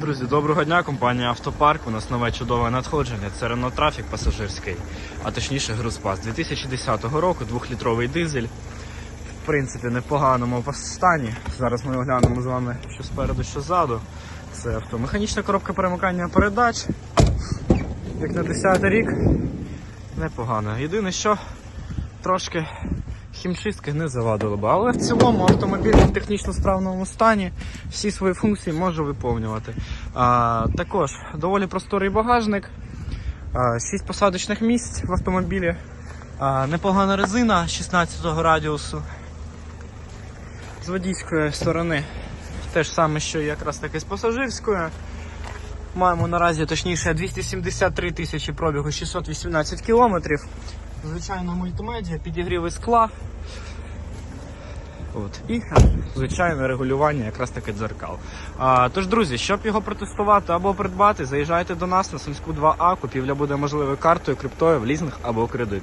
Друзі, доброго дня, компанія Автопарк. У нас нове чудове надходження. Це Renault Traffic пасажирський, а точніше Грузпас 2010 року, двохлітровий дизель. В принципі, непоганому стані. Зараз ми оглянемо з вами, що спереду, що ззаду. Це авто. Механічна коробка перемикання передач. Як на 10 рік. Непогано. Єдине, що трошки хімчистки не завадило би. Але в цілому автомобіль в технічно справному стані всі свої функції може виповнювати. А, також доволі просторий багажник, а, 6 посадочних місць в автомобілі, а, непогана резина 16 радіусу. З водійської сторони те ж саме, що якраз таки з пасажирської. Маємо наразі точніше 273 тисячі пробігу, 618 кілометрів. Звичайно, мультимедіа, підігріви скла. От. І, звичайно, регулювання якраз таки дзеркал. А, тож, друзі, щоб його протестувати або придбати, заїжджайте до нас на Сумську 2А. Купівля буде можливою картою, криптою, в лізинг або кредит.